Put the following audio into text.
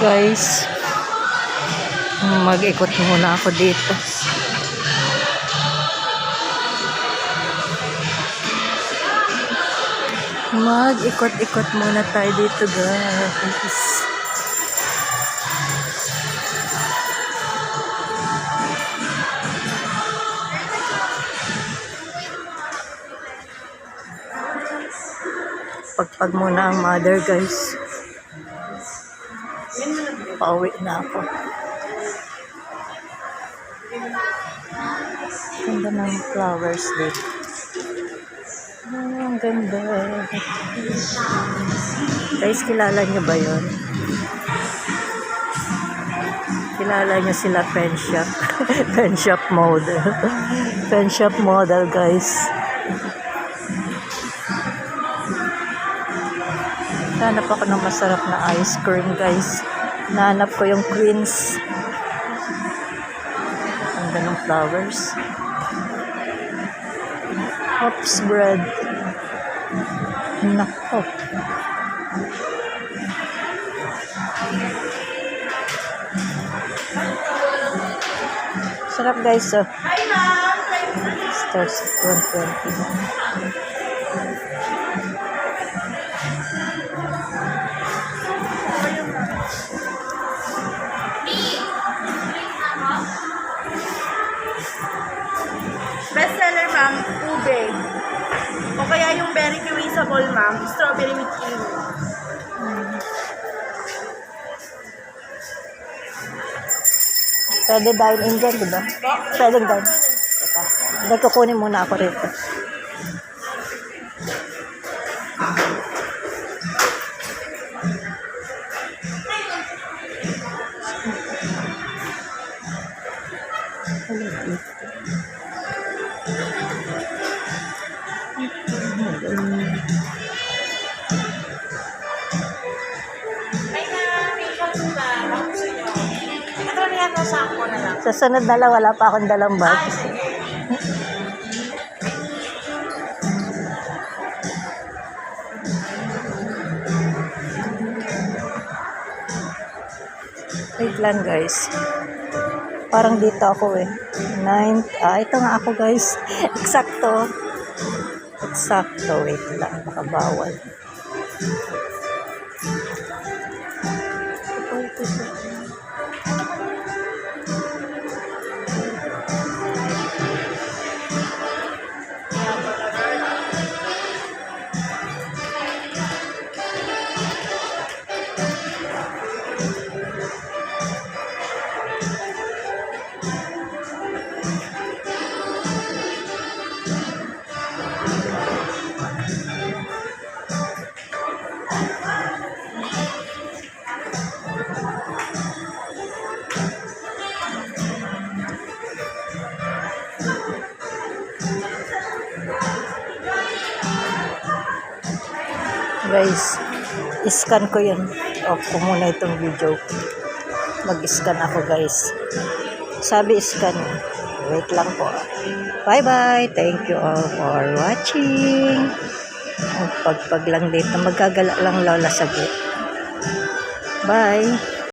guys. Mag-ikot muna ako dito. Mag-ikot-ikot muna tayo dito guys. Pagpag muna ang mother guys. Pauwi na ako. Ganda ng flowers dito. Oh, ang ganda. Guys, kilala niyo ba yon? Kilala niyo sila pen shop. pen shop model. pen shop model, guys. Hanap ako ng masarap na ice cream, guys. Nahanap ko yung Queens. Ang ganong flowers. Hops bread. Nako. Sarap guys, oh. Stars 120. Ma'am, ube. O kaya yung berry kiwisable, ma'am, strawberry with kiwi. Pwede dine in dyan, di ba? Pwede dine. Teka. Nagkukunin muna ako rito. Ay na. Ako gusto nyo. Ito na yan, shampoo na lang. Sa sunod na lang, wala pa akong dalang bag. Ay, sige. Wait lang guys. Parang dito ako eh. Ninth. Ah, ito nga ako guys. Eksakto. Eksakto. Wait lang. Baka bawal. Guys, iscan ko yun. Off ko muna itong video. Mag-scan ako guys. Sabi scan. Wait lang po. Bye-bye. Thank you all for watching. Ang pagpag lang dito. Magkagala lang lola saglit. Bye.